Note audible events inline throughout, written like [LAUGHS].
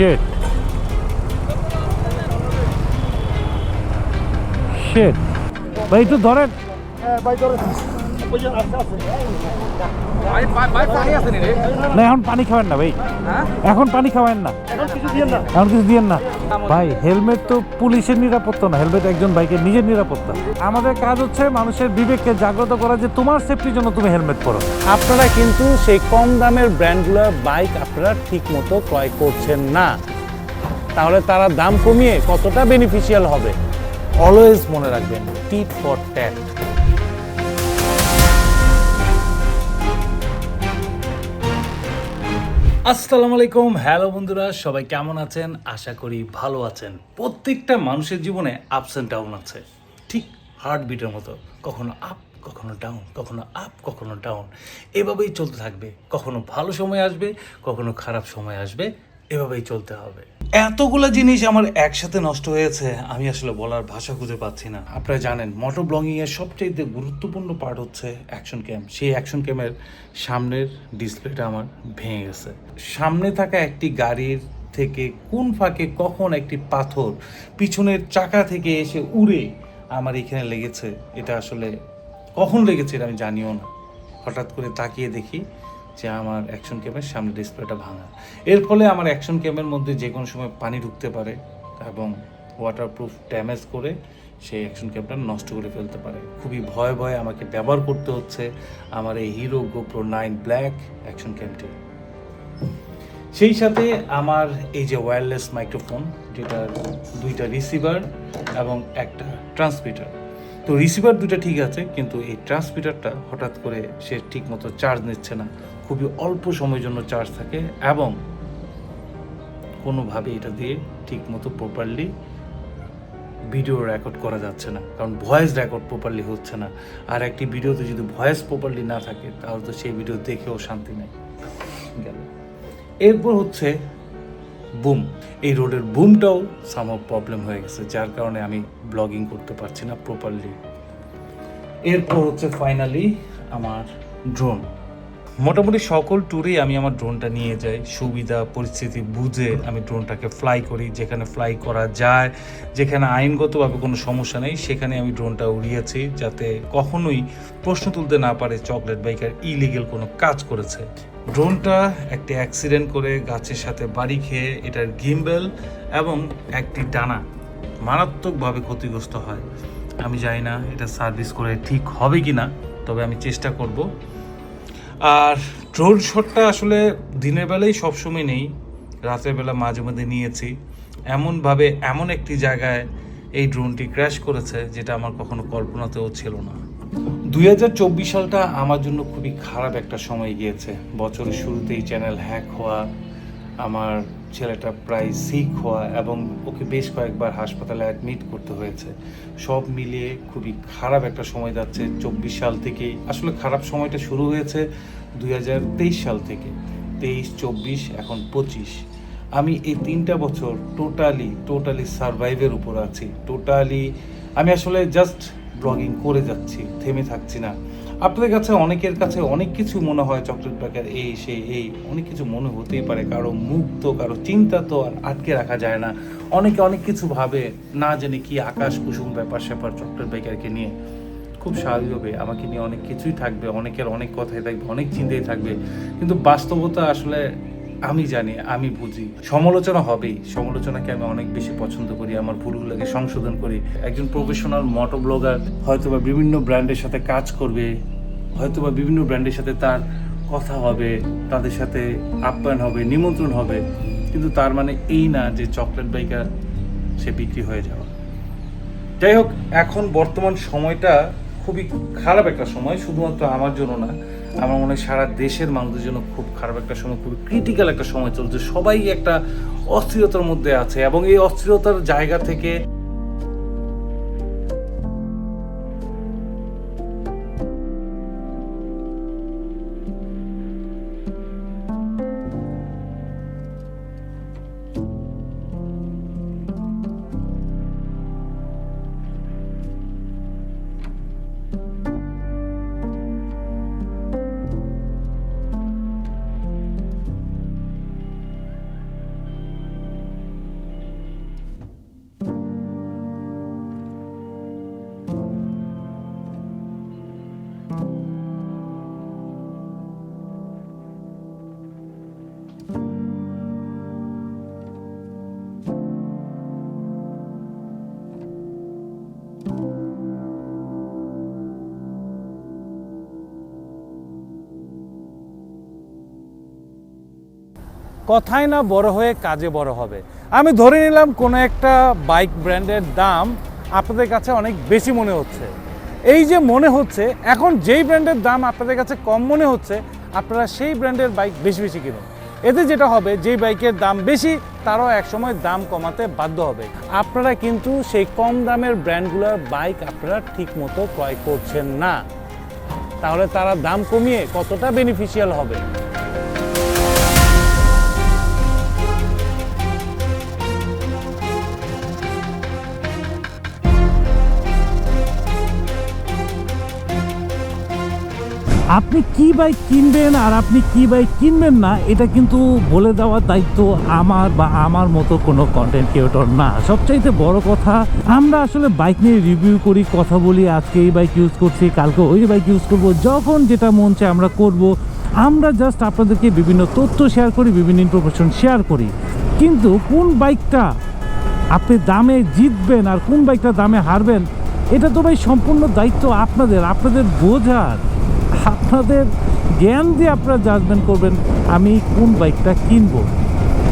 শেট শেট ভাই একটু ধরেন না এখন পানি খাবেন না ভাই। এখন পানি খাবেন না। এখন কিছু দিয়েন না। ভাই হেলমেট তো পুলিশের নিরাপত্তা না। হেলমেট একজন বাইকের নিজের নিরাপত্তা। আমাদের কাজ হচ্ছে মানুষের বিবেককে জাগ্রত করা যে তোমার সেফটির জন্য তুমি হেলমেট পরো। আপনারা কিন্তু সেই কম দামের ব্র্যান্ডগুলোর বাইক আপনারা ঠিক মতো ক্রয় করছেন না। তাহলে তারা দাম কমিয়ে কতটা বেনিফিশিয়াল হবে? অলওয়েজ মনে রাখবেন টিট ফর ট্যাট আসসালামু আলাইকুম। হ্যালো বন্ধুরা, সবাই কেমন আছেন? আশা করি ভালো আছেন। প্রত্যেকটা মানুষের জীবনে আপস অ্যান্ড ডাউন আছে। ঠিক হার্টবিটের মতো। কখনো আপ কখনো ডাউন কখনো আপ কখনো ডাউন এভাবেই চলতে থাকবে। কখনো ভালো সময় আসবে, কখনো খারাপ সময় আসবে। এভাবেই চলতে হবে। এতগুলো জিনিস আমার একসাথে নষ্ট হয়েছে, আমি আসলে বলার ভাষা খুঁজে পাচ্ছি না। আপনারা জানেন মোটর ব্লগিং এর সবচেয়ে গুরুত্বপূর্ণ পার্ট হচ্ছে অ্যাকশন ক্যাম সেই অ্যাকশন ক্যামের সামনের ডিসপ্লেটা আমার ভেঙে গেছে। সামনে থাকা একটি গাড়ির থেকে কোন ফাঁকে কখন একটি পাথর পিছনের চাকা থেকে এসে উড়ে আমার এখানে লেগেছে, এটা আসলে কখন লেগেছে এটা আমি জানিও না। হঠাৎ করে তাকিয়ে দেখি যে আমার অ্যাকশন ক্যামের সামনে ডিসপ্লেটা ভাঙা। এর ফলে আমার অ্যাকশন ক্যামের মধ্যে যে কোনো সময় পানি ঢুকতে পারে এবং ওয়াটারপ্রুফ ড্যামেজ করে সেই অ্যাকশন ক্যামটা নষ্ট করে ফেলতে পারে। খুবই ভয়ে ভয়ে আমাকে ব্যবহার করতে হচ্ছে আমার এই Hero GoPro nine black action ক্যামটি সেই সাথে আমার এই যে ওয়্যারলেস মাইক্রোফোন যেটার দুইটা রিসিভার এবং একটা ট্রান্সমিটার তো রিসিভার দুটো ঠিক আছে, কিন্তু এই ট্রান্সমিটারটা হঠাৎ করে সে ঠিক মতো চার্জ নিচ্ছে না। খুবই অল্প সময়ের জন্য চার্জ থাকে এবং কোনোভাবে এটা দিয়ে ঠিক মতো প্রপারলি ভিডিও রেকর্ড করা যাচ্ছে না। কারণ ভয়েস রেকর্ড প্রপারলি হচ্ছে না। আর একটি ভিডিওতে যদি ভয়েস প্রপারলি না থাকে, তাহলে তো সেই ভিডিও দেখেও শান্তি নেই। গেল। এরপর হচ্ছে বুম এই রোডের বুমটাও সামহ প্রবলেম হয়ে গেছে, যার কারণে আমি ব্লগিং করতে পারছি না প্রপারলি এরপর হচ্ছে ফাইনালি আমার ড্রোন মোটামুটি সকল ট্যুরেই আমি আমার ড্রোনটা নিয়ে যাই। সুবিধা, পরিস্থিতি বুঝে আমি ড্রোনটাকে ফ্লাই করি। যেখানে ফ্লাই করা যায়, যেখানে আইনগতভাবে কোনো সমস্যা নেই, সেখানে আমি ড্রোনটা উড়িয়েছি যাতে কখনোই প্রশ্ন তুলতে না পারে চকলেট বাইকার ইলিগেল কোনো কাজ করেছে। ড্রোনটা একটি অ্যাক্সিডেন্ট করে গাছের সাথে বাড়ি খেয়ে এটার গিম্বেল এবং একটি ডানা মারাত্মকভাবে ক্ষতিগ্রস্ত হয়। আমি জানি না এটা সার্ভিস করে ঠিক হবে কি না তবে আমি চেষ্টা করব আর ড্রোন শটটা আসলে দিনের বেলায় সবসময় নেই। রাতের বেলা মাঝে মধ্যে নিয়েছি। এমনভাবে এমন একটি জায়গায় এই ড্রোনটি ক্র্যাশ করেছে যেটা আমার কখনো কল্পনাতেও ছিল না। দুই হাজার চব্বিশ সালটা আমার জন্য খুবই খারাপ একটা সময় গিয়েছে। বছরের শুরুতেই চ্যানেল হ্যাক হওয়া আমার ছেলেটা প্রায় সিক হওয়া এবং ওকে বেশ কয়েকবার হাসপাতালে অ্যাডমিট করতে হয়েছে। সব মিলিয়ে খুবই খারাপ একটা সময় যাচ্ছে চব্বিশ সাল থেকেই। আসলে খারাপ সময়টা শুরু হয়েছে দুই হাজার তেইশ সাল থেকে। তেইশ, চব্বিশ, এখন পঁচিশ। আমি এই তিনটা বছর টোটালি টোটালি সারভাইভের উপর আছি। টোটালি আমি আসলে জাস্ট ব্লগিং করে যাচ্ছি, থেমে থাকছি না। আপনাদের কাছে অনেকের কাছে অনেক কিছু মনে হয় চকলেট প্যাকের এই সে এই। অনেক কিছু মনে হতেই পারে। কারও মুখ তো, কারও চিন্তা তো আর আটকে রাখা যায় না। অনেকে অনেক কিছু ভাবে, না জেনে কি আকাশ কুসুম ব্যাপার স্যাপার চকলেট প্যাকারকে নিয়ে। খুব স্বাভাবিক হবে আমাকে নিয়ে অনেক কিছুই থাকবে, অনেকের অনেক কথাই থাকবে, অনেক চিন্তাই থাকবে। কিন্তু বাস্তবতা আসলে আমি জানি, আমি বুঝি। সমালোচনা হবেই। সমালোচনাকে আমি অনেক বেশি পছন্দ করি, আমার ভুলগুলোকে সংশোধন করি। একজন প্রফেশনাল মোটো ব্লগার হয়তোবা বিভিন্ন ব্র্যান্ডের সাথে কাজ করবে, হয়তোবা বিভিন্ন ব্র্যান্ডের সাথে তার কথা হবে, তাদের সাথে আপ্যায়ন হবে, নিমন্ত্রণ হবে। কিন্তু তার মানে এই না যে চকলেট বাইকার সে বিক্রি হয়ে যাওয়া। যাই হোক, এখন বর্তমান সময়টা খুবই খারাপ একটা সময়, শুধুমাত্র আমার জন্য না আমার মনে হয় সারা দেশের মানুষদের জন্য খুব খারাপ একটা সময় খুব ক্রিটিক্যাল একটা সময় চলছে। সবাই একটা অস্থিরতার মধ্যে আছে এবং এই অস্থিরতার জায়গা থেকে কথায় না বড় হয়ে কাজে বড় হবে। আমি ধরে নিলাম কোনো একটা বাইক ব্র্যান্ডের দাম আপনাদের কাছে অনেক বেশি মনে হচ্ছে। এই যে মনে হচ্ছে, এখন যেই ব্র্যান্ডের দাম আপনাদের কাছে কম মনে হচ্ছে, আপনারা সেই ব্র্যান্ডের বাইক বেশি বেশি কিনুন। এতে যেটা হবে, যেই বাইকের দাম বেশি, তারাও একসময় দাম কমাতে বাধ্য হবে। আপনারা কিন্তু সেই কম দামের ব্র্যান্ডগুলোর বাইক আপনারা ঠিক মতো ক্রয় করছেন না। তাহলে তারা দাম কমিয়ে কতটা বেনিফিশিয়াল হবে? আপনি কি বাইক কিনবেন আর আপনি কি বাইক কিনবেন না, এটা কিন্তু বলে দেওয়ার দায়িত্ব আমার বা আমার মতো কোনো কন্টেন্ট ক্রিয়েটর না। সবচাইতে বড় কথা, আমরা আসলে বাইক নিয়ে রিভিউ করি, কথা বলি, আজকে এই বাইক ইউজ করছি, কালকে ওই বাইক ইউজ করব। যখন যেটা মন চায় আমরা করব। আমরা জাস্ট আপনাদেরকে বিভিন্ন তথ্য শেয়ার করি, বিভিন্ন ইনফরমেশন শেয়ার করি। কিন্তু কোন বাইকটা আপনি দামে জিতবেন আর কোন বাইকটা দামে হারবেন, এটা তো ভাই সম্পূর্ণ দায়িত্ব আপনাদের। আপনাদের বোঝার আপনাদের জ্ঞান দিয়ে আপনারা জাজমেন্ট করবেন, আমি কোন বাইকটা কিনবো?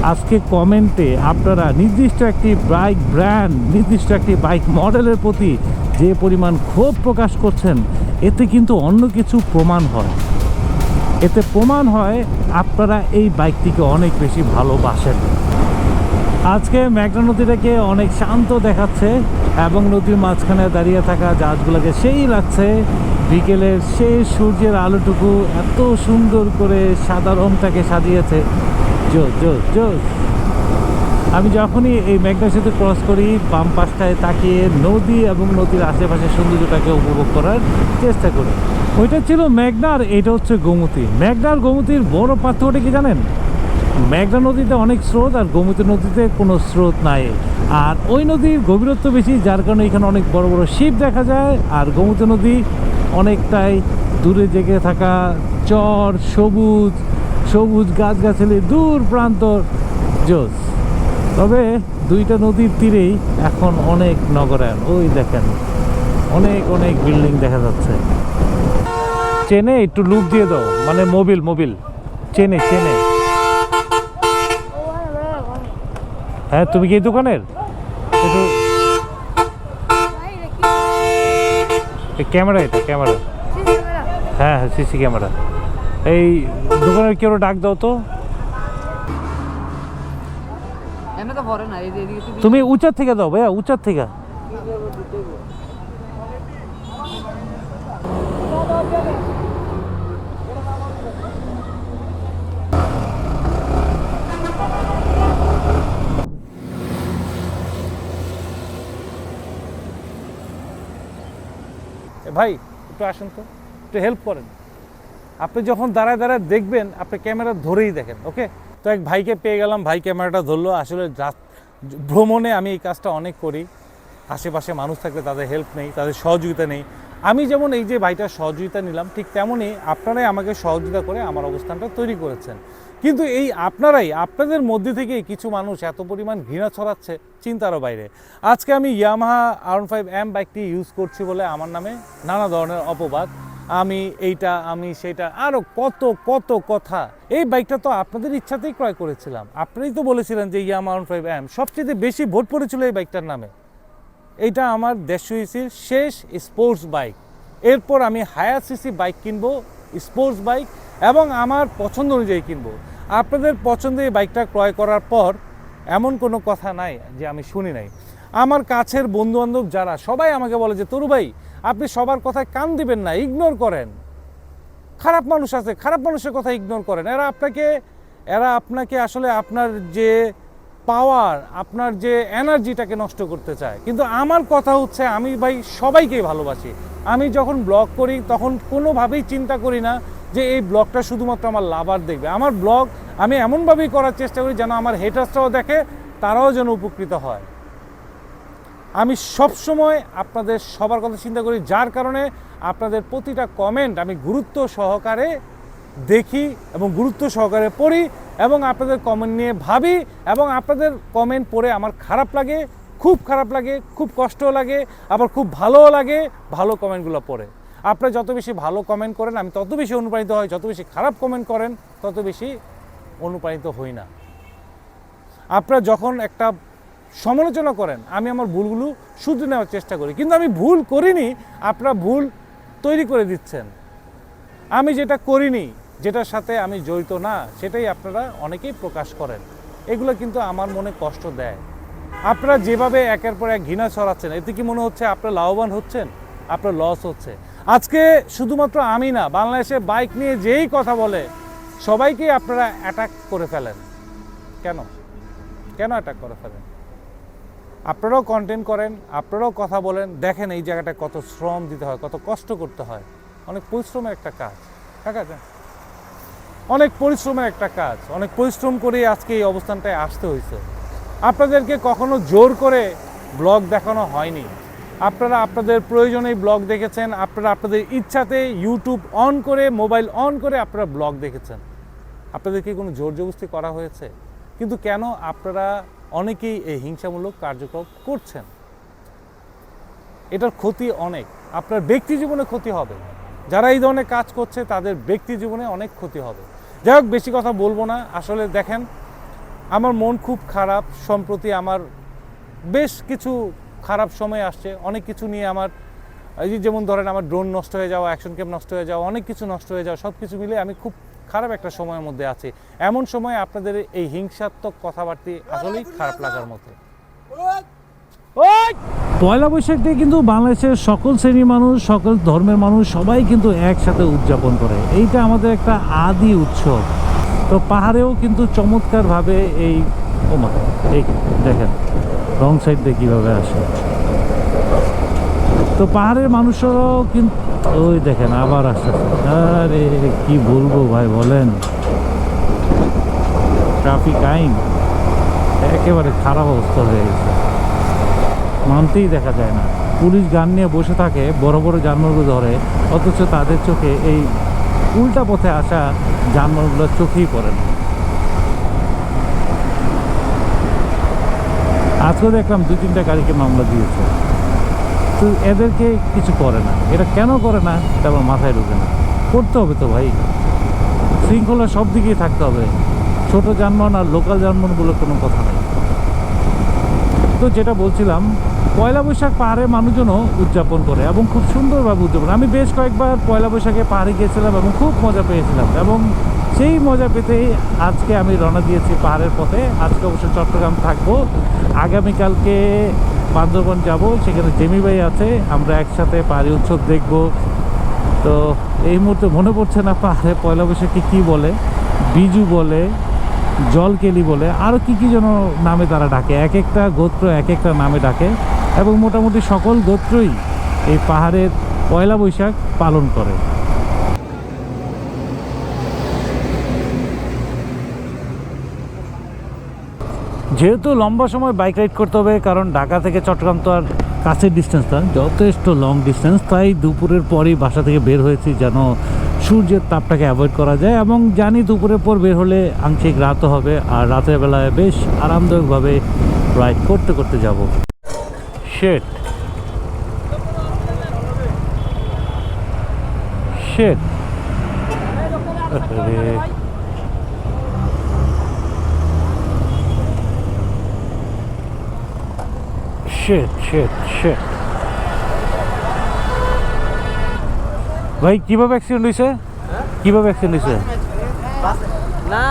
আজকে কমেন্টে আপনারা নির্দিষ্ট একটি বাইক ব্র্যান্ড নির্দিষ্ট একটি বাইক মডেলের প্রতি যে পরিমাণ ক্ষোভ প্রকাশ করছেন, এতে কিন্তু অন্য কিছু প্রমাণ হয়। এতে প্রমাণ হয় আপনারা এই বাইকটিকে অনেক বেশি ভালোবাসেন। আজকে মেঘনা নদীটাকে অনেক শান্ত দেখাচ্ছে এবং নদীর মাঝখানে দাঁড়িয়ে থাকা জাহাজগুলোকে সেই লাগছে বিকেলের সেই সূর্যের আলোটুকু এত সুন্দর করে সাদা রংটাকে সাজিয়েছে। জোস জোস জোস আমি যখনই এই মেঘনা সেতু ক্রস করি, বাম পাশটায় তাকিয়ে নদী এবং নদীর আশেপাশে সৌন্দর্যটাকে উপভোগ করার চেষ্টা করি। ওইটা ছিল মেঘনার, এটা হচ্ছে গোমতী। মেঘনার, গোমতীর বড় পার্থক্যটা কি জানেন? মেঘনা নদীতে অনেক স্রোত আর গোমতী নদীতে কোনো স্রোত নাই। আর ওই নদীর গভীরত্ব বেশি, যার কারণে এখানে অনেক বড় বড় শিপ দেখা যায় আর গোমতী নদী অনেকটাই দূরে জেগে থাকা চর, সবুজ সবুজ গাছগাছালি, দূর প্রান্তর জোস তবে দুইটা নদীর তীরেই এখন অনেক নগরায়ন ওই দেখেন, অনেক অনেক বিল্ডিং দেখা যাচ্ছে। চেনে, একটু লুক দিয়ে দাও। মানে মোবিল মোবিল। চেনে চেনে। হ্যাঁ তুমি কি দোকানের? এই ক্যামেরা এটা ক্যামেরা। হ্যাঁ হ্যাঁ সিসি ক্যামেরা। এই দোকানের কেউ ডাক দাও তো। তুমি উঁচার থেকে দাও ভাইয়া উঁচার থেকে। ভাই, একটু আসেন তো, একটু হেল্প করেন। আপনি যখন দাঁড়ায় দাঁড়ায় দেখবেন, আপনি ক্যামেরা ধরেই দেখেন ওকে তো এক ভাইকে পেয়ে গেলাম, ভাই ক্যামেরাটা ধরলো। আসলে ভ্রমণে আমি এই কাজটা অনেক করি। আশেপাশে মানুষ থাকলে তাদের হেল্প নেই, তাদের সহযোগিতা নেই। আমি যেমন এই যে ভাইটার সহযোগিতা নিলাম, ঠিক তেমনই আপনারাই আমাকে সহযোগিতা করে আমার অবস্থানটা তৈরি করেছেন। কিন্তু এই আপনারাই, আপনাদের মধ্যে থেকে কিছু মানুষ এত পরিমাণ ঘৃণা ছড়াচ্ছে চিন্তারও বাইরে। আজকে আমি ইয়ামাহা আর ফাইভ এম বাইকটি ইউজ করছি বলে আমার নামে নানা ধরনের অপবাদ। আমি এইটা, আমি সেটা আরও কত কত কথা। এই বাইকটা তো আপনাদের ইচ্ছাতেই ক্রয় করেছিলাম। আপনারাই তো বলেছিলেন যে ইয়ামা আর ফাইভ এম সবচেয়ে বেশি ভোট পড়েছিল এই বাইকটার নামে। এইটা আমার দেড়শো সিসির শেষ স্পোর্টস বাইক এরপর আমি হায়ার সিসি বাইক কিনবো স্পোর্টস বাইক এবং আমার পছন্দ অনুযায়ী কিনবো। আপনাদের পছন্দের এই বাইকটা ক্রয় করার পর এমন কোনো কথা নাই যে আমি শুনি নাই। আমার কাছের বন্ধুবান্ধব যারা, সবাই আমাকে বলে যে, তরু ভাই, আপনি সবার কথায় কান দিবেন না ইগনোর করেন। খারাপ মানুষ আছে, খারাপ মানুষের কথা ইগনোর করেন। এরা আপনাকে এরা আপনাকে আসলে আপনার যে পাওয়ার আপনার যে এনার্জিটাকে নষ্ট করতে চায়। কিন্তু আমার কথা হচ্ছে, আমি ভাই সবাইকেই ভালোবাসি। আমি যখন ব্লগ করি, তখন কোনোভাবেই চিন্তা করি না যে এই ব্লগটা শুধুমাত্র আমার লাভার দেখবে। আমার ব্লগ আমি এমনভাবেই করার চেষ্টা করি যেন আমার হেটার্সরাও দেখে, তারাও যেন উপকৃত হয়। আমি সবসময় আপনাদের সবার কথা চিন্তা করি, যার কারণে আপনাদের প্রতিটা কমেন্ট আমি গুরুত্ব সহকারে দেখি এবং গুরুত্ব সহকারে পড়ি এবং আপনাদের কমেন্ট নিয়ে ভাবি এবং আপনাদের কমেন্ট পড়ে আমার খারাপ লাগে, খুব খারাপ লাগে, খুব কষ্টও লাগে, আবার খুব ভালোও লাগে, ভালো কমেন্টগুলো পড়ে। আপনারা যত বেশি ভালো কমেন্ট করেন, আমি তত বেশি অনুপ্রাণিত হই, যত বেশি খারাপ কমেন্ট করেন, তত বেশি অনুপ্রাণিত হই না। আপনারা যখন একটা সমালোচনা করেন, আমি আমার ভুলগুলো শুধু নেওয়ার চেষ্টা করি, কিন্তু আমি ভুল করিনি, আপনারা ভুল তৈরি করে দিচ্ছেন। আমি যেটা করিনি, যেটার সাথে আমি জড়িত না, সেটাই আপনারা অনেকেই প্রকাশ করেন। এগুলো কিন্তু আমার মনে কষ্ট দেয়। আপনারা যেভাবে একের পর এক ঘৃণা ছড়াচ্ছেন, এতে কি মনে হচ্ছে আপনারা লাভবান হচ্ছেন? আপনার লস হচ্ছে। আজকে শুধুমাত্র আমি না, বাংলাদেশে বাইক নিয়ে যেই কথা বলে, সবাইকেই আপনারা অ্যাটাক করে ফেলেন। কেন? কেন অ্যাটাক করে ফেলেন? আপনারাও কন্টেন্ট করেন, আপনারাও কথা বলেন, দেখেন এই জায়গাটা কত শ্রম দিতে হয়, কত কষ্ট করতে হয়। অনেক পরিশ্রমের একটা কাজ। ঠিক আছে অনেক পরিশ্রমের একটা কাজ। অনেক পরিশ্রম করে আজকে এই অবস্থানটায় আসতে হয়েছে। আপনাদেরকে কখনো জোর করে ব্লগ দেখানো হয়নি। আপনারা আপনাদের প্রয়োজনেই ব্লগ দেখেছেন, আপনারা আপনাদের ইচ্ছাতে ইউটিউব অন করে মোবাইল অন করে আপনারা ব্লগ দেখেছেন। আপনাদেরকে কোনো জোর জবস্তি করা হয়েছে? কিন্তু কেন আপনারা অনেকেই এই হিংসামূলক কার্যক্রম করছেন? এটার ক্ষতি অনেক। আপনার ব্যক্তি জীবনে ক্ষতি হবে। যারা এই ধরনের কাজ করছে, তাদের ব্যক্তি জীবনে অনেক ক্ষতি হবে। যাই হোক, বেশি কথা বলব না। আসলে দেখেন, আমার মন খুব খারাপ। সম্প্রতি আমার বেশ কিছু খারাপ সময় আসছে, অনেক কিছু নিয়ে আমার, এই যেমন ধরেন আমার ড্রোন নষ্ট হয়ে যাওয়া অ্যাকশন ক্যাম নষ্ট হয়ে যাওয়া, অনেক কিছু নষ্ট হয়ে যাওয়া সব কিছু মিলে আমি খুব খারাপ একটা সময়ের মধ্যে আছি। এমন সময় আপনাদের এই হিংসাত্মক কথাবার্তি আসলেই খারাপ লাগার মতো। পয়লা বৈশাখ দিয়ে কিন্তু বাংলাদেশের সকল শ্রেণির মানুষ, সকল ধর্মের মানুষ সবাই কিন্তু একসাথে উদযাপন করে। এইটা আমাদের একটা আদি উৎসব। তো পাহাড়েও কিন্তু চমৎকারভাবে এই দেখেন। রং সাইড দিয়ে কীভাবে আসে? তো পাহাড়ের মানুষরাও কিন্তু ওই দেখেন আবার আসতেছে আরে, কি বলব ভাই, বলেন। ট্রাফিক আইন একেবারে খারাপ অবস্থা হয়ে গেছে। মানতেই দেখা যায় না। পুলিশ গান নিয়ে বসে থাকে, বড় বড় যানবাহনগুলো ধরে, অথচ তাদের চোখে এই উল্টা পথে আসা যানবাহনগুলো চোখেই পড়ে না। আজকে দেখলাম দু তিনটা গাড়িকে মামলা দিয়েছে। তো এদেরকে কিছু করে না। এটা কেন করে না, এটা আমার মাথায় ঢুকে না। করতে হবে তো ভাই। শৃঙ্খলা সব দিকেই থাকতে হবে। ছোট যানবাহন আর লোকাল যানবাহনগুলো কোনো কথা নেই। তো যেটা বলছিলাম, পয়লা বৈশাখ পাহাড়ের মানুষজনও উদযাপন করে এবং খুব সুন্দরভাবে উদযাপন। আমি বেশ কয়েকবার পয়লা বৈশাখে পাহাড়ে গিয়েছিলাম এবং খুব মজা পেয়েছিলাম এবং সেই মজা পেতেই আজকে আমি রওনা দিয়েছি পাহাড়ের পথে। আজকে অবশ্য চট্টগ্রাম থাকব। আগামীকালকে বান্দরবন যাব, সেখানে জেমি ভাই আছে, আমরা একসাথে পাহাড়ি উৎসব দেখব। তো এই মুহূর্তে মনে পড়ছে না পাহাড়ে পয়লা বৈশাখে কী বলে, বিজু বলে, জলকেলি বলে আরও কী কী যেন নামে তারা ডাকে। এক একটা গোত্র, এক একটা নামে ডাকে এবং মোটামুটি সকল গোত্রই এই পাহাড়ের পয়লা বৈশাখ পালন করে। যেহেতু লম্বা সময় বাইক রাইড করতে হবে, কারণ ঢাকা থেকে চট্টগ্রাম তো আর কাছের ডিস্টেন্স না, যথেষ্ট লং ডিস্টেন্স তাই দুপুরের পরেই বাসা থেকে বের হয়েছি যেন সূর্যের তাপটাকে অ্যাভয়েড করা যায় এবং জানি দুপুরের পর বের হলে আংশিক রাতও হবে আর রাতের বেলায় বেশ আরামদায়কভাবে রাইড করতে করতে যাব। শেট শেট shit, shit, shit. ভাই কীভাবে অ্যাক্সিডেন্ট হয়েছে কীভাবে অ্যাক্সিডেন্ট হয়েছে না।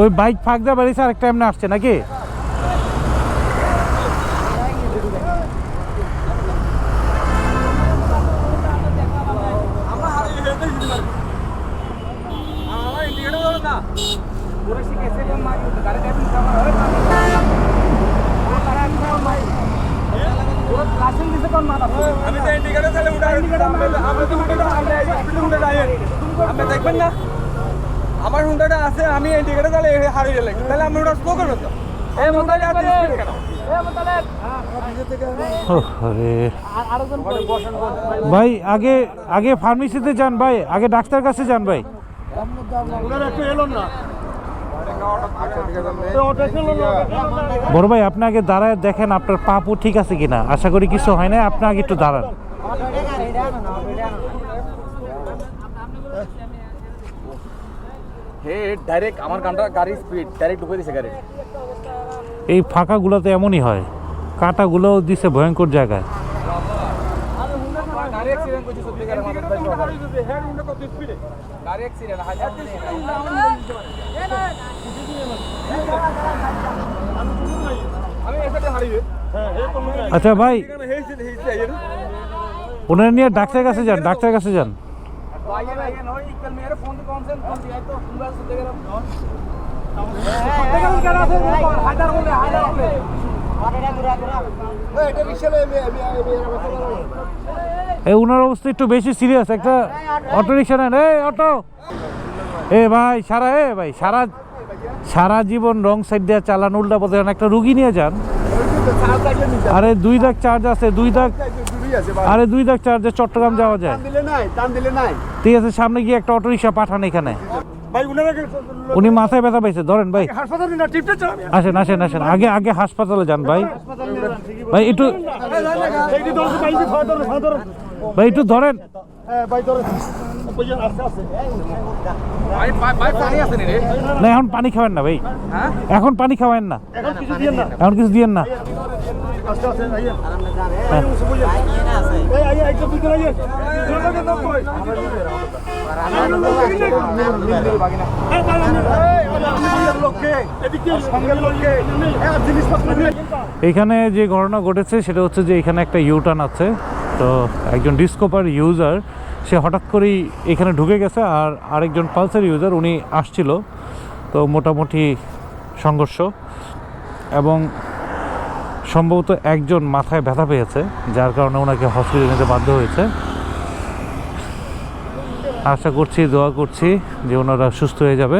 ওই বাইক ফাঁক দেওয়া বেরিয়েছে আরেকটা এমনি আসছে নাকি আমি তো ইন্ডিকেটর তাহলে উঠাই আমরা তো উঠে আমরা স্পিডে উঠে যাই আপনি দেখবেন না আমার হুন্ডাটা আছে আমি ইন্ডিকেটর তাহলে হারিয়ে গেলে তাহলে আমরা ওটা স্লো করব তো এই মোতালে এত স্পিড কেন ওহ, আরে ভাই আগে আগে ফার্মেসিতে যান ভাই আগে ডাক্তার কাছে যান ভাই। বড় ভাই আপনি আগে দাঁড়ায় দেখেন আপনার পাপু ঠিক আছে কিনা। আশা করি কিছু হয় না আপনি আগে একটু দাঁড়ান। হে ডাইরেক্ট আমার গানটা গাড়ি স্পিড ডাইরেক্ট ঢুকে দিছে গাড়ি। এই ফাঁকাগুলোতে এমনই হয় কাটাগুলোও দিছে ভয়ঙ্কর জায়গায়। আচ্ছা ভাই ওনারা নিয়ে ডাক্তারের কাছে যান ডাক্তারের কাছে যান। आइए आइए नो कल मेरे फोन पे कौन से कौन दिया तो पूरा सुनते गरम হাজার বলে হাজার বলে এটা রিক্সা আমি আমি আমি এই ওনার অবস্থা একটু বেশি সিরিয়াস একটা অটো রিক্সা নেন এই অটো এ ভাই সারা এ ভাই সারা সারা জীবন রং সাইড দিয়ে চালান উল্টা পথে যান, একটা রুগী নিয়ে যান আরে দুই দাগ চার্জ আছে দুই দাগ আরে দুই দাগ চার্জে চট্টগ্রাম যাওয়া যায়। দিলে নাই টান দিলে নাই। ঠিক আছে সামনে গিয়ে একটা অটো রিক্সা পাঠান এখানে। উনি মাথায় ব্যথা পাইছে ধরেন ভাই। হাসপাতালে না টিপটা আসেন আসেন আসেন। আগে আগে হাসপাতালে যান ভাই। ভাই একটু ভাই একটু ধরেন। হ্যাঁ ভাই ধরো বুঝেন আস্তে আস্তে ভাই ভাই ভাই পানি আছে নি রে? না এখন পানি খাবেন না ভাই। হ্যাঁ? এখন পানি খাওয়েন না। এখন কিছু দিয়েন না। এই একটু কই এখানে যে ঘটনা ঘটেছে সেটা হচ্ছে যে এখানে একটা ইউটার্ন আছে। তো একজন ডিসকভার ইউজার সে হঠাৎ করেই এখানে ঢুকে গেছে আর আরেকজন পালসার ইউজার উনি আসছিল। তো মোটামুটি সংঘর্ষ। এবং সম্ভবত একজন মাথায় ব্যথা পেয়েছে, যার কারণে ওনাকে হসপিটালে নিতে বাধ্য হয়েছে। আশা করছি, দোয়া করছি যে ওনারা সুস্থ হয়ে যাবে।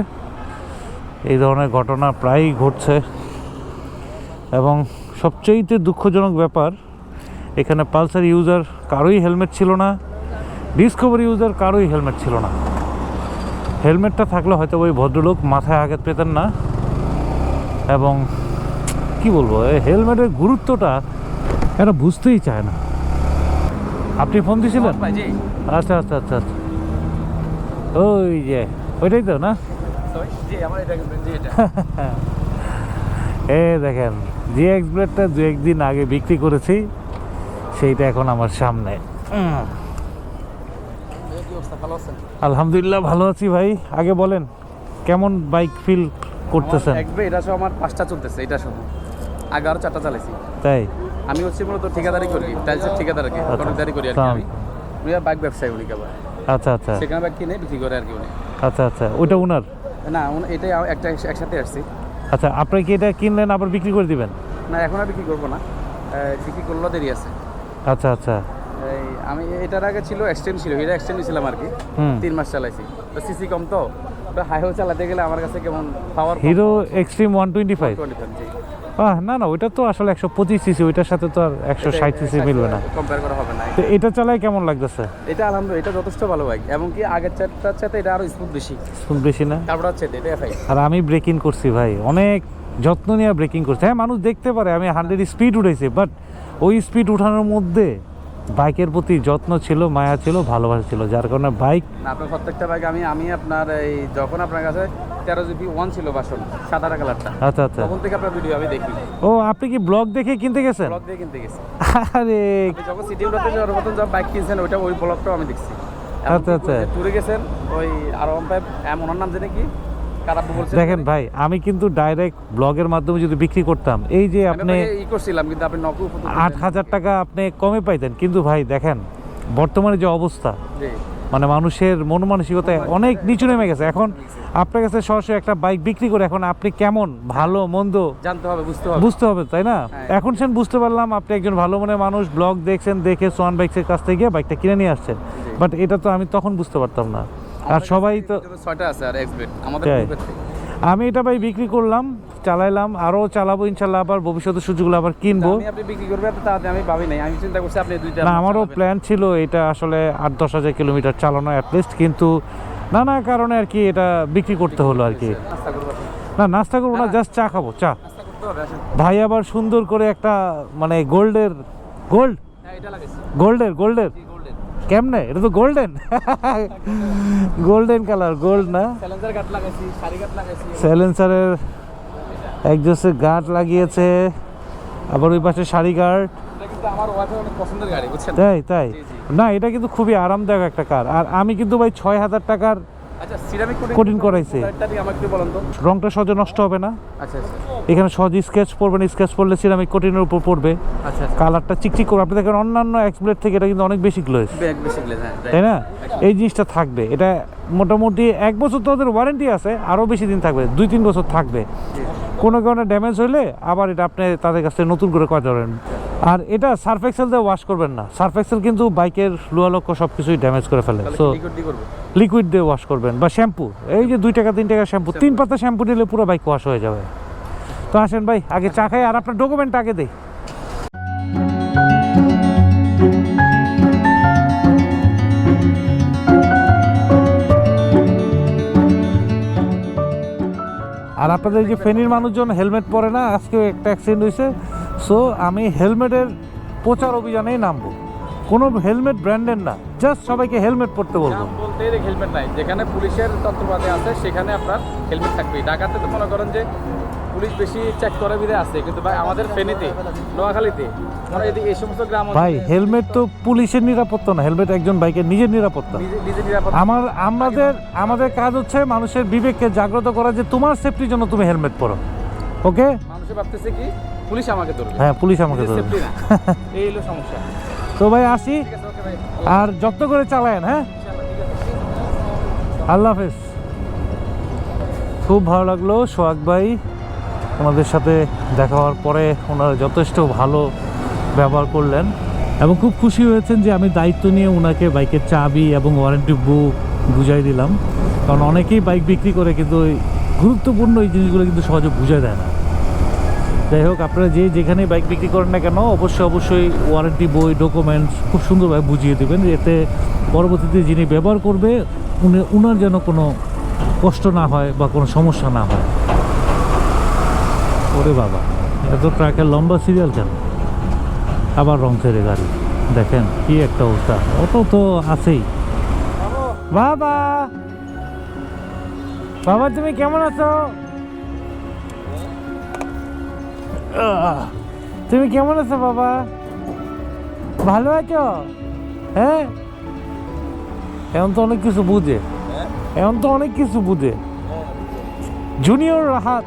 এই ধরনের ঘটনা প্রায়ই ঘটছে। এবং সবচেয়েতে দুঃখজনক ব্যাপার, এখানে পালসার ইউজার কারোই হেলমেট ছিল না, ডিসকভার ইউজার কারোই হেলমেট ছিল না। হেলমেটটা থাকলে হয়তো ওই ভদ্রলোক মাথায় আঘাত পেতেন না। এবং কি বলব হেলমেটের গুরুত্বটা এরা বুঝতেই চায় না। আপনি ফোন দিয়েছিলেন? আচ্ছা আচ্ছা আচ্ছা আচ্ছা। ওই যে ওইটাই তো না? এটা এটা। [LAUGHS] এ দেখেন যে এক্সপ্লেটটা দু একদিন আগে বিক্রি করেছি সেইটা এখন আমার সামনে। আলহামদুলিল্লাহ ভালো আছি ভাই। আগে বলেন কেমন বাইক ফিল করতেছেন? এটা সহ আমার পাঁচটা চলতেছে এটা সহ আগে আরও চারটা চালাইছি। তাই? আমি হচ্ছে মূলত ঠিকাদারি করি টাইলসের ঠিকাদার আর কি আচ্ছা। কন্ট্রাক্টারি করি আর কি আমি। উনি বাইক ব্যবসায়ী উনি কেবল। আচ্ছা আচ্ছা। সেখানে বাইক কিনে বিক্রি করে আর কি উনি। আচ্ছা আচ্ছা। উনার? না এটাই একটা একসাথে আসছি। আচ্ছা আপনি কি এটা কিনলেন আবার বিক্রি করে দিবেন? না এখন আর বিক্রি করব না। বিক্রি করলেও দেরি আছে। আচ্ছা আচ্ছা। এই আমি এটার আগে ছিল এক্সটেন্ড ছিল এটা এক্সটেন্ড ছিলাম আর কি। তিন মাস চালাইছি। তো সিসি কম তো। হাইও চালাতে গেলে আমার কাছে কেমন power Hero Xtreme one twenty five জি। না না ওইটা তো আসলে একশো পঁচিশ সিসি ওইটার সাথে তো আর একশো ষাট সিসি মিলবে না। কম্পেয়ার করা হবে না। তো এটা চালায় কেমন লাগতেছে? এটা আলহামদুলিল্লাহ এটা যথেষ্ট ভালো বাইক এবং কি আগের চারটার সাথে এটা আরও স্মুথ বেশি। শুন বেশি না? তারপর হচ্ছে এটা এফআই আর আমি ব্রেকিং করছি ভাই অনেক যত্ন নিয়ে ব্রেকিং করছি। হ্যাঁ মানুষ দেখতে পারে আমি হান্ড্রেড স্পিড উঠেছি বাট ওই স্পিড উঠানোর মধ্যে বাইকের প্রতি যত্ন ছিল মায়া ছিল ভালোবাসা ছিল যার কারণে বাইক না আপনার প্রত্যেকটা বাইক আমি আমি আপনার এই যখন আপনার কাছে তেরো জিবি ওয়ান ছিল বাসন সাদা কালারটা আচ্ছা আচ্ছা। তখন থেকে আপনার ভিডিও আমি দেখি। ও আপনি কি ব্লগ দেখে কিনতে গেছেন? ব্লগ দিয়ে কিনতে গেছি। আরে। যখন সিটি উঠাতে যাওয়ার মতন যখন বাইক কিনছেন ওইটা ওই ব্লগটাও আমি দেখছি। আচ্ছা, আচ্ছা। ট্যুরে গেছেন ওই আর ওয়ান ফাইভ এম ওনার নাম জানি কি? দেখেন ভাই আমি কিন্তু ডাইরেক্ট ব্লগের মাধ্যমে যদি বিক্রি করতাম এই যে আপনি আট হাজার টাকা আপনি কমে পাইতেন। কিন্তু ভাই দেখেন বর্তমানে যে অবস্থা মানে মানুষের মন মানসিকতা অনেক নিচু নেমে গেছে। এখন আপনার কাছে সরাসরি একটা বাইক বিক্রি করে এখন আপনি কেমন ভালো মন্দ? জানতে হবে বুঝতে হবে। বুঝতে হবে তাই না? হ্যাঁ। এখন সেন বুঝতে পারলাম আপনি একজন ভালো মনে মানুষ ব্লগ দেখছেন দেখে সোয়ান বাইকসের কাছ থেকে গিয়ে বাইকটা কিনে নিয়ে আসছেন। বাট এটা তো আমি তখন বুঝতে পারতাম না। আর সবাই তো ছয়টা আছে আর এক্সবেট আমাদের গ্রুপের থেকে। আমি এটা ভাই বিক্রি করলাম চালাইলাম আরও চালাবো ইনশাল্লাহ আবার ভবিষ্যতে সুযোগগুলো আবার কিনবো। আমি আপনি বিক্রি করবেন এত তাড়াতাড়ি আমি ভাবি নাই। আমি চিন্তা করছি আপনি দুইটা না আমারও প্ল্যান ছিল এটা আসলে আট দশ হাজার কিলোমিটার চালানো অ্যাটলিস্ট কিন্তু নানা কারণে আর কি এটা বিক্রি করতে হলো আর কি। করব। না নাস্তা করব না জাস্ট চা খাব চা। ভাই আবার সুন্দর করে একটা মানে গোল্ডের গোল্ড? হ্যাঁ গোল্ডের গোল্ডের। কেমনে? এটা তো গোল্ডেন গোল্ডেন কালার গোল্ড না? স্যালেন্সারের এক জোসে গাঁট লাগিয়েছে। আবার ওই পাশে শাড়ি গার্ড তাই তাই। না এটা কিন্তু খুবই আরামদায়ক একটা কার। আর আমি কিন্তু ভাই ছয় হাজার টাকার আচ্ছা সিরামিক কোটিং করাইছে। রংটা সহজে নষ্ট হবে না। আচ্ছা আচ্ছা। এখানে সহজে স্কেচ পড়বে না স্কেচ পড়লে সিরামিক কোটিনের উপর পড়বে। আচ্ছা আচ্ছা। কালারটা চিকচিক করবে। আপনি দেখেন অন্যান্য এক্সপ্লেট থেকে এটা কিন্তু অনেক বেশি গ্লেজ হ্যাঁ তাই না? এই জিনিসটা থাকবে। এটা মোটামুটি এক বছর তো ওদের ওয়ারেন্টি আছে আরও বেশি দিন থাকবে দুই তিন বছর থাকবে। কোনো কারণে ড্যামেজ হলে আবার এটা আপনি তাদের কাছে নতুন করে করাতে ধরেন। আর এটা সার্ফ এক্সেল দিয়ে ওয়াশ করবেন না। সার্ফ এক্সেল কিন্তু বাইকের লোয়া লক্ষ সব কিছুই ড্যামেজ করে ফেলে। সো লিকুইড দিয়ে দিয়ে ওয়াশ করবেন বা শ্যাম্পু এই যে দুই টাকা তিন টাকা শ্যাম্পু তিন পাতা শ্যাম্পু নিলে পুরো বাইক ওয়াশ হয়ে যাবে। তো আসেন ভাই আগে চা খাই আর আপনার ডকুমেন্ট আগে দেই। আর আপনাদের যে ফেনীর মানুষজন হেলমেট পরে না? আজকে একটা অ্যাক্সিডেন্ট হয়েছে। সো আমি হেলমেটের প্রচার অভিযানেই নামবো। কোনো হেলমেট ব্র্যান্ডের না। জাস্ট সবাইকে হেলমেট পরতে বলব। বলতে হেলমেট নাই। যেখানে পুলিশের তত্ত্বাবধানে আছে, সেখানে আপনার হেলমেট থাকবে ঢাকাতে তো মনে করেন যে পুলিশ বেশি চেক করে বিধে আছে কিন্তু ভাই আমাদের ফেনীতে নোয়াখালীতে এই সমস্ত গ্রাম ভাই হেলমেট তো পুলিশের নিরাপত্তা না হেলমেট একজন বাইকের নিজের নিরাপত্তা। আমার আমাদের আমাদের কাজ হচ্ছে মানুষের বিবেককে জাগ্রত করা যে তোমার সেফটির জন্য তুমি হেলমেট পরো। ওকে মানুষে ভাবতেছে কি পুলিশ আমাকে ধরবে। হ্যাঁ পুলিশ আমাকে ধরবে। [LAUGHS] এই হলো সমস্যা। তো ভাই আসি। আর যত্ন করে চালায়েন হ্যাঁ? আল্লাহ হাফেজ। খুব ভালো লাগল সোহাগ ভাই। ওনাদের সাথে দেখা হওয়ার পরে ওনারা যথেষ্ট ভালো ব্যবহার করলেন এবং খুব খুশি হয়েছেন যে আমি দায়িত্ব নিয়ে ওনাকে বাইকের চাবি এবং ওয়ারেন্টি বুক বুঝাই দিলাম। কারণ অনেকেই বাইক বিক্রি করে কিন্তু গুরুত্বপূর্ণ এই জিনিসগুলো কিন্তু সহজে বুঝাই দেয় না। যাই হোক, আপনারা যে যেখানে বাইক বিক্রি করেন না কেন, অবশ্যই অবশ্যই ওয়ারেন্টি বই ডকুমেন্টস খুব সুন্দরভাবে বুঝিয়ে দেবেন এতে পরবর্তীতে যিনি ব্যবহার করবে, উনি, উনার যেন কোনো কষ্ট না হয় বা কোনো সমস্যা না হয়। ওরে বাবা এত ট্রাকের লম্বা সিরিয়াল কেন? আবার রং ছেড়ে গাড়ি। দেখেন কি একটা অবস্থা। অত তো আছেই। বাবা! বাবা তুমি কেমন আছো? তুমি কেমন আছো বাবা? ভালো আছো? হ্যাঁ? এখন তো অনেক কিছু বুঝে। এখন তো অনেক কিছু বুঝে। জুনিয়র রাহাত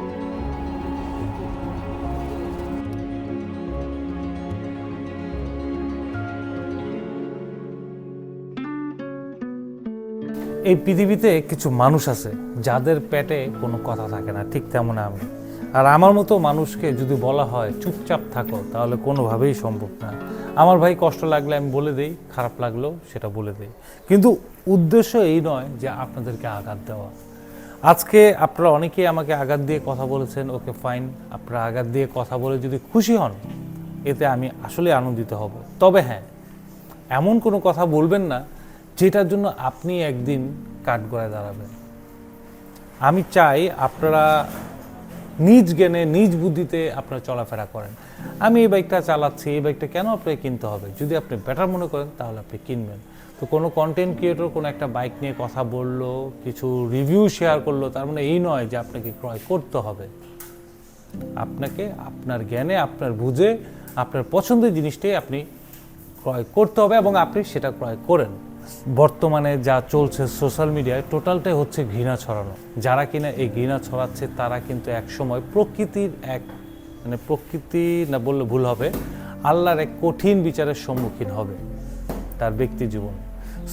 এই পৃথিবীতে কিছু মানুষ আছে, যাদের পেটে কোনো কথা থাকে না, ঠিক তেমন আমি। আর আমার মতো মানুষকে যদি বলা হয়, চুপচাপ থাকো, তাহলে কোনোভাবেই সম্ভব না। আমার ভাই কষ্ট লাগলে আমি বলে দেই, খারাপ লাগলেও সেটা বলে দেই। কিন্তু উদ্দেশ্য এই নয় যে আপনাদেরকে আঘাত দেওয়া। আজকে আপনারা অনেকেই আমাকে আঘাত দিয়ে কথা বলেছেন, ওকে ফাইন, আপনারা আঘাত দিয়ে কথা বলে যদি খুশি হন, এতে আমি আসলে আনন্দিত হব। তবে হ্যাঁ এমন কোনো কথা বলবেন না যেটার জন্য আপনি একদিন কাঠগড়ায় দাঁড়াবেন। আমি চাই আপনারা নিজ জ্ঞানে, নিজ বুদ্ধিতে আপনারা চলাফেরা করেন। আমি এই বাইকটা চালাচ্ছি, এই বাইকটা কেন আপনাকে কিনতে হবে? যদি আপনি বেটার মনে করেন, তাহলে আপনি কিনবেন। তো কোনো কন্টেন্ট ক্রিয়েটর কোনো একটা বাইক নিয়ে কথা বলল, কিছু রিভিউ শেয়ার করল, তার মানে এই নয় যে আপনাকে ক্রয় করতে হবে। আপনাকে আপনার জ্ঞানে, আপনার বুঝে, আপনার পছন্দের জিনিসটাই আপনি ক্রয় করতে হবে এবং আপনি সেটা ক্রয় করেন। বর্তমানে যা চলছে সোশ্যাল মিডিয়ায় টোটালটাই হচ্ছে ঘৃণা ছড়ানো। যারা কিনা এই ঘৃণা ছড়াচ্ছে, তারা কিন্তু এক সময় প্রকৃতির এক মানে প্রকৃতি না বললে ভুল হবে, আল্লাহর এক কঠিন বিচারের সম্মুখীন হবে তার ব্যক্তি জীবন।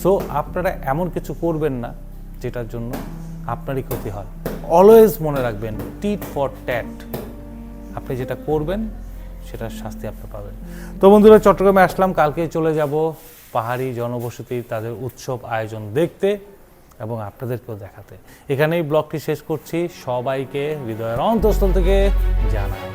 সো আপনারা এমন কিছু করবেন না যেটার জন্য আপনারই ক্ষতি হয়। অলওয়েজ মনে রাখবেন টিট ফর ট্যাট আপনি যেটা করবেন, সেটার শাস্তি আপনি পাবেন। তো বন্ধুরা, চট্টগ্রামে আসলাম কালকে চলে যাব। পাহাড়ি জনবসতি, তাদের উৎসব আয়োজন দেখতে এবং আপনাদেরকেও দেখাতে। এখানেই ব্লগটি শেষ করছি। সবাইকে হৃদয়ের অন্তঃস্থল থেকে জানাই।